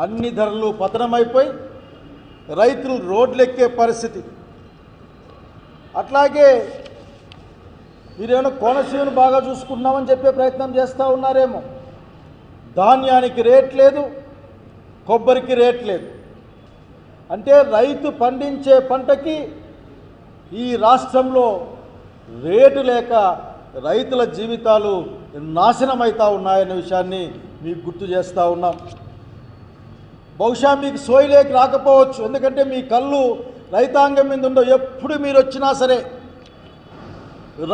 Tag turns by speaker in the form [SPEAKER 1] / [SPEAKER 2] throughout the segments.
[SPEAKER 1] అన్ని ధరలు పతనమైపోయి రైతులు రోడ్లెక్కే పరిస్థితి. అట్లాగే మీరేమైనా కోనసీమను బాగా చూసుకుంటున్నామని చెప్పే ప్రయత్నం చేస్తూ ఉన్నారేమో. ధాన్యానికి రేట్ లేదు కొబ్బరికి రేట్ లేదు. అంటే రైతు పండించే పంటకి ఈ రాష్ట్రంలో రేటు లేక రైతుల జీవితాలు నాశనమవుతూ ఉన్నాయనే విషయాన్ని మీకు గుర్తు చేస్తూ ఉన్నాం. బహుశా మీకు సోయిలేకి రాకపోవచ్చు. ఎందుకంటే మీ కళ్ళు రైతాంగం మీద ఉండవు. ఎప్పుడు మీరు వచ్చినా సరే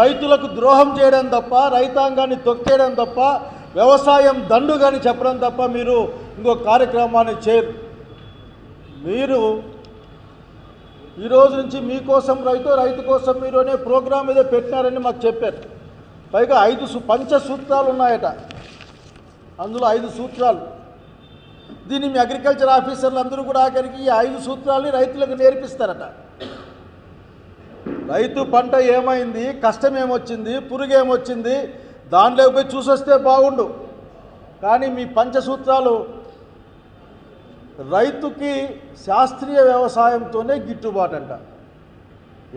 [SPEAKER 1] రైతులకు ద్రోహం చేయడం తప్ప రైతాంగాన్ని తొక్కేయడం తప్ప వ్యవసాయం దండుగాని చెప్పడం తప్ప మీరు ఇంకో కార్యక్రమాన్ని చేయరు. మీరు ఈరోజు నుంచి మీకోసం రైతు రైతు కోసం మీరు అనే ప్రోగ్రాం ఏదో పెట్టినారని మాకు చెప్పారు. పైగా ఐదు సు పంచ సూత్రాలు ఉన్నాయట. అందులో ఐదు సూత్రాలు. దీన్ని మీ అగ్రికల్చర్ ఆఫీసర్లు అందరూ కూడా ఆఖరికి ఈ ఐదు సూత్రాలని రైతులకు నేర్పిస్తారట. రైతు పంట ఏమైంది కష్టం ఏమొచ్చింది పురుగు ఏమొచ్చింది దాంట్లో పోయి చూసొస్తే బాగుండు. కానీ మీ పంచసూత్రాలు రైతుకి శాస్త్రీయ వ్యవసాయంతోనే గిట్టుబాటు అంట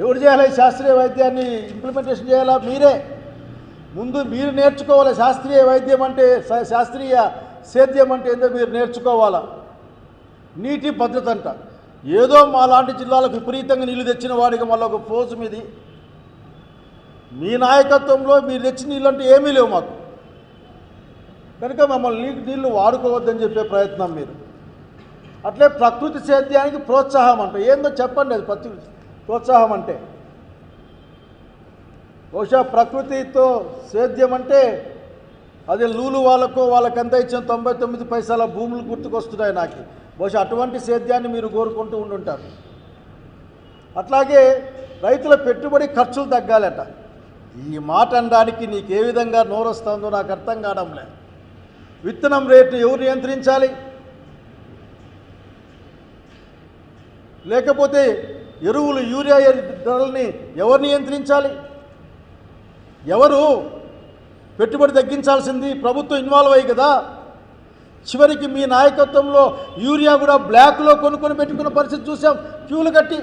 [SPEAKER 1] ఎవరు చేయాలి శాస్త్రీయ వైద్యాన్ని? ఇంప్లిమెంటేషన్ చేయాలా? మీరే. ముందు మీరు నేర్చుకోవాలి శాస్త్రీయ వైద్యం అంటే శాస్త్రీయ సేద్యం అంటే ఏందో మీరు నేర్చుకోవాలా? నీటి భద్రత అంట ఏదో మా లాంటి జిల్లాలకు విపరీతంగా నీళ్ళు తెచ్చిన వాడికి మళ్ళీ ఒక ఫోజు మీది. మీ నాయకత్వంలో మీరు తెచ్చిన నీళ్ళు అంటే ఏమీ లేవు మాకు. కనుక మమ్మల్ని నీటి నీళ్ళు వాడుకోవద్దని చెప్పే ప్రయత్నం మీరు. అట్లే ప్రకృతి సేద్యానికి ప్రోత్సాహం అంట. ఏందో చెప్పండి అది ప్రతి ప్రోత్సాహం అంటే. బహుశా ప్రకృతితో సేద్యం అంటే అదే లూలు వాళ్ళకు వాళ్ళకి ఇచ్చిన తొంభై తొమ్మిది పైసల భూములు గుర్తుకొస్తున్నాయి నాకు. బహుశా అటువంటి సేద్యాన్ని మీరు కోరుకుంటూ ఉండుంటారు. అట్లాగే రైతుల పెట్టుబడి ఖర్చులు తగ్గాలట. ఈ మాట అనడానికి నీకు ఏ విధంగా నోరొస్తుందో నాకు అర్థం కావడంలే విత్తనం రేటు ఎవరు నియంత్రించాలి? లేకపోతే ఎరువులు యూరియా ధరల్ని ఎవరు నియంత్రించాలి? ఎవరు పెట్టుబడి తగ్గించాల్సింది ప్రభుత్వం ఇన్వాల్వ్ అయ్యి కదా. చివరికి మీ నాయకత్వంలో యూరియా కూడా బ్లాక్లో కొనుక్కొని పెట్టుకున్న పరిస్థితి చూసాం. క్యూలు కట్టి.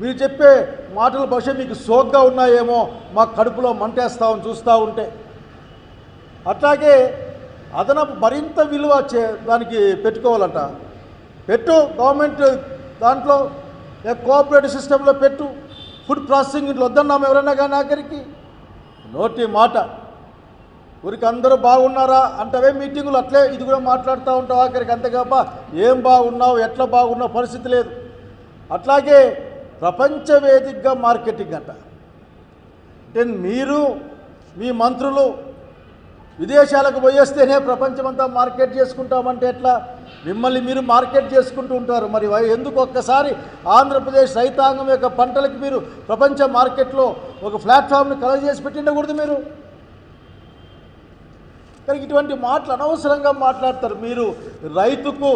[SPEAKER 1] మీరు చెప్పే మాటలు బహుశా మీకు సోగ్గా ఉన్నాయేమో మా కడుపులో మంటేస్తామని చూస్తూ ఉంటే. అట్లాగే అదనపు మరింత విలువ చే దానికి పెట్టుకోవాలంట. పెట్టు గవర్నమెంట్ దాంట్లో కోఆపరేటివ్ సిస్టంలో పెట్టు. ఫుడ్ ప్రాసెసింగ్ ఇట్లా వద్దన్నాము ఎవరైనా కానీ ఆఖరికి. నోటి మాట. ఊరికి అందరూ బాగున్నారా? అంటవే మీటింగులు అట్లే. ఇది కూడా మాట్లాడుతూ ఉంటావు ఆఖరికి అంతేకాప ఏం బాగున్నావు? ఎట్లా బాగున్నావు? పరిస్థితి లేదు. అట్లాగే ప్రపంచ వేదికగా మార్కెటింగ్ అంట. అంటే మీరు మీ మంత్రులు విదేశాలకు పోయేస్తేనే ప్రపంచమంతా మార్కెట్ చేసుకుంటామంటే ఎట్లా? మిమ్మల్ని మీరు మార్కెట్ చేసుకుంటూ ఉంటారు. మరి ఎందుకు ఒక్కసారి ఆంధ్రప్రదేశ్ రైతాంగం యొక్క పంటలకు మీరు ప్రపంచ మార్కెట్లో ఒక ప్లాట్ఫామ్ని కలెక్ట్ చేసి పెట్టిండకూడదు మీరు? కానీ ఇటువంటి మాటలు అనవసరంగా మాట్లాడతారు. మీరు రైతుకు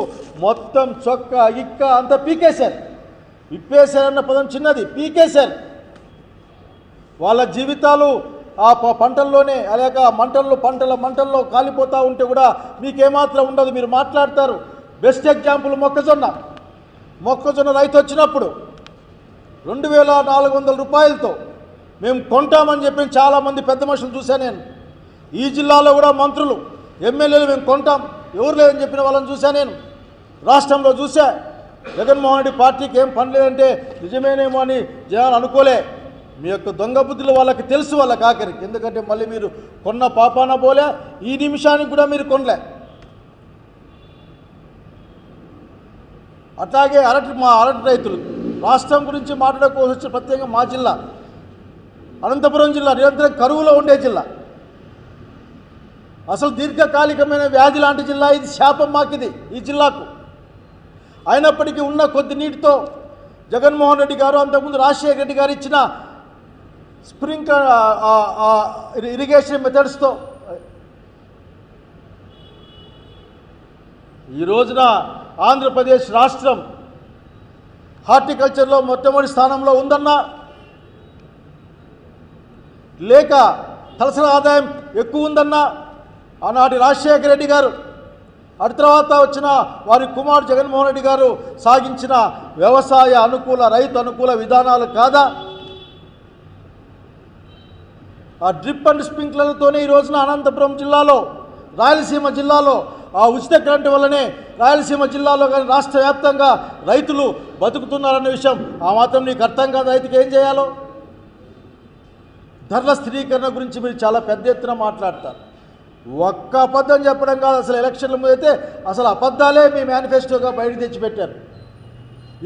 [SPEAKER 1] మొత్తం చొక్క ఇక్క అంతా పీకేశారు. విప్పేశారన్న పదం చిన్నది. పీకేశారు. వాళ్ళ జీవితాలు ఆ పంటల్లోనే అలాగే మంటల్లో పంటల మంటల్లో కాలిపోతూ ఉంటే కూడా మీకేమాత్రం ఉండదు. మీరు మాట్లాడతారు. బెస్ట్ ఎగ్జాంపుల్ మొక్కజొన్న. మొక్కజొన్న రైతు వచ్చినప్పుడు రెండు వేల నాలుగు వందల రూపాయలతో మేము కొంటామని చెప్పి చాలామంది పెద్ద మనుషులు చూశాను నేను. ఈ జిల్లాలో కూడా మంత్రులు ఎమ్మెల్యేలు మేము కొంటాం. ఎవరు లేదని చెప్పిన వాళ్ళని చూశా నేను. రాష్ట్రంలో చూసా జగన్మోహన్ రెడ్డి పార్టీకి ఏం పని లేదంటే నిజమేనేమో అని జనాలు అనుకోలే. మీ యొక్క దొంగ బుద్ధులు వాళ్ళకి తెలుసు వాళ్ళకి ఆఖరికి. ఎందుకంటే మళ్ళీ మీరు కొన్న పాపాన పోలే ఈ నిమిషానికి కూడా మీరు కొనలే. అట్లాగే అరటి మా అరటి రైతులు రాష్ట్రం గురించి మాట్లాడుకోవాల్సి వచ్చిన ప్రత్యేకంగా మా జిల్లా. అనంతపురం జిల్లా నిరంతరం కరువులో ఉండే జిల్లా. అసలు దీర్ఘకాలికమైన వ్యాధి లాంటి జిల్లా ఇది శాపం మాకిది ఈ జిల్లాకు. అయినప్పటికీ ఉన్న కొద్ది నీటితో జగన్మోహన్ రెడ్డి గారు అంతకుముందు రాజశేఖర రెడ్డి గారు ఇచ్చిన స్ప్రింక్లర్ ఇరిగేషన్ మెథడ్స్తో ఈ రోజున ఆంధ్రప్రదేశ్ రాష్ట్రం హార్టికల్చర్లో మొట్టమొదటి స్థానంలో ఉందన్నా లేక తలసరి ఆదాయం ఎక్కువ ఉందన్నా ఆనాటి రాజశేఖర రెడ్డి గారు అటు తర్వాత వచ్చిన వారి కుమారుడు జగన్మోహన్ రెడ్డి గారు సాగించిన వ్యవసాయ అనుకూల రైతు అనుకూల విధానాలు కాదా? ఆ డ్రిప్ అండ్ స్ప్రింక్లర్లతోనే ఈ రోజున అనంతపురం జిల్లాలో రాయలసీమ జిల్లాలో ఆ ఉచిత కరెంటు వల్లనే రాయలసీమ జిల్లాలో కానీ రాష్ట్ర వ్యాప్తంగా రైతులు బతుకుతున్నారన్న విషయం ఆ మాత్రం నీకు అర్థం కాదు. రైతుకి ఏం చేయాలో? ధరల స్థిరీకరణ గురించి మీరు చాలా పెద్ద ఎత్తున మాట్లాడతారు. ఒక్క అబద్ధం చెప్పడం కాదు. అసలు ఎలక్షన్ల ముందు అయితే అసలు అబద్ధాలే మీ మేనిఫెస్టోగా బయటకు తెచ్చిపెట్టారు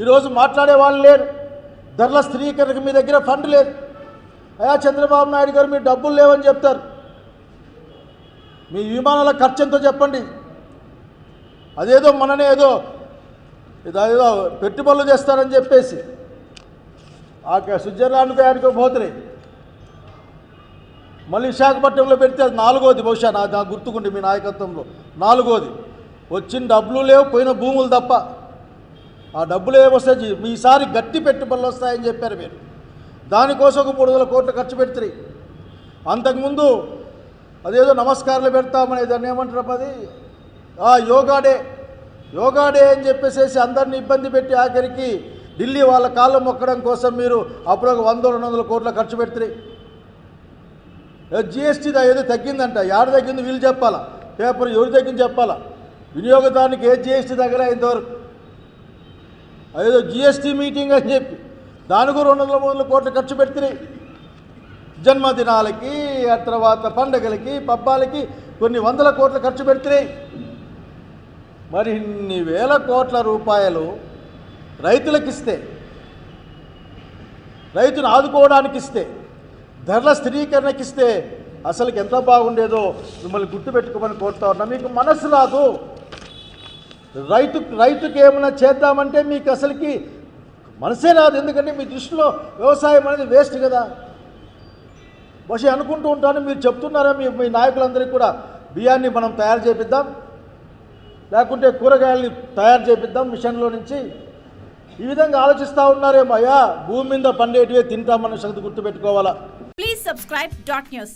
[SPEAKER 1] ఈరోజు మాట్లాడే వాళ్ళు లేరు. ధరల స్థిరీకరణకు మీ దగ్గర ఫండ్ లేదు. అయ్యా చంద్రబాబు నాయుడు గారు మీ డబ్బులు లేవని చెప్తారు. మీ విమానాల ఖర్చు ఎంతో చెప్పండి. అదేదో మననే ఏదో ఇదేదో పెట్టుబడులు చేస్తారని చెప్పేసి ఆ స్విట్జర్లాండ్కి ఆయనకు పోతున్నాయి మళ్ళీ విశాఖపట్నంలో పెడితే అది నాలుగోది బహుశా నా నాకు గుర్తుకుండి మీ నాయకత్వంలో నాలుగోది. వచ్చిన డబ్బులు లేవు పోయిన భూములు తప్ప. ఆ డబ్బులు ఏమొస్తాయి మీసారి గట్టి పెట్టుబడులు వస్తాయని చెప్పారు మీరు. దానికోసం ఒక మూడు వందల కోట్లు ఖర్చు పెడుతుంది అంతకుముందు అదేదో నమస్కారాలు పెడతామనే దాన్ని ఏమంటారు అది? ఆ యోగా డే. యోగా డే అని చెప్పేసేసి అందరిని ఇబ్బంది పెట్టి ఆఖరికి ఢిల్లీ వాళ్ళ కాళ్ళు మొక్కడం కోసం మీరు అప్పుడు ఒక వంద రెండు వందల కోట్ల ఖర్చు పెడితే జిఎస్టీ ఏదో తగ్గిందంట. యాడ తగ్గింది వీళ్ళు చెప్పాలా? పేపర్ ఎవరు తగ్గింది చెప్పాలా? వినియోగదారునికి ఏ జిఎస్టీ దగ్గర ఇంతవరకు అదేదో జిఎస్టీ మీటింగ్ అని చెప్పి. దానికి రెండు వందల మూడు కోట్లు ఖర్చు పెడుతున్నాయి జన్మదినాలకి ఆ తర్వాత పండగలకి పబ్బాలకి కొన్ని వందల కోట్లు ఖర్చు పెడుతున్నాయి మరి ఇన్ని వేల కోట్ల రూపాయలు రైతులకిస్తే రైతును ఆదుకోవడానికి ఇస్తే ధరల స్థిరీకరణకి ఇస్తే అసలుకి ఎంత బాగుండేదో మిమ్మల్ని గుర్తుపెట్టుకోమని కోరుతా ఉన్నా. మీకు మనసు రాదు. రైతు రైతుకి ఏమైనా చేద్దామంటే మీకు అసలుకి మనసే రాదు. ఎందుకంటే మీ దృష్టిలో వ్యవసాయం అనేది వేస్ట్ కదా. బహుశా అనుకుంటూ ఉంటాను. మీరు చెప్తున్నారా మీ మీ నాయకులందరికీ కూడా బియ్యాన్ని మనం తయారు చేపిద్దాం. లేకుంటే కూరగాయల్ని తయారు చేపిద్దాం మిషన్లో నుంచి. ఈ విధంగా ఆలోచిస్తూ ఉన్నారేమో అయ్యా? భూమి మీద పండేటివే తింటామన్న సంగతి గుర్తుపెట్టుకోవాలా?
[SPEAKER 2] Please subscribe dot news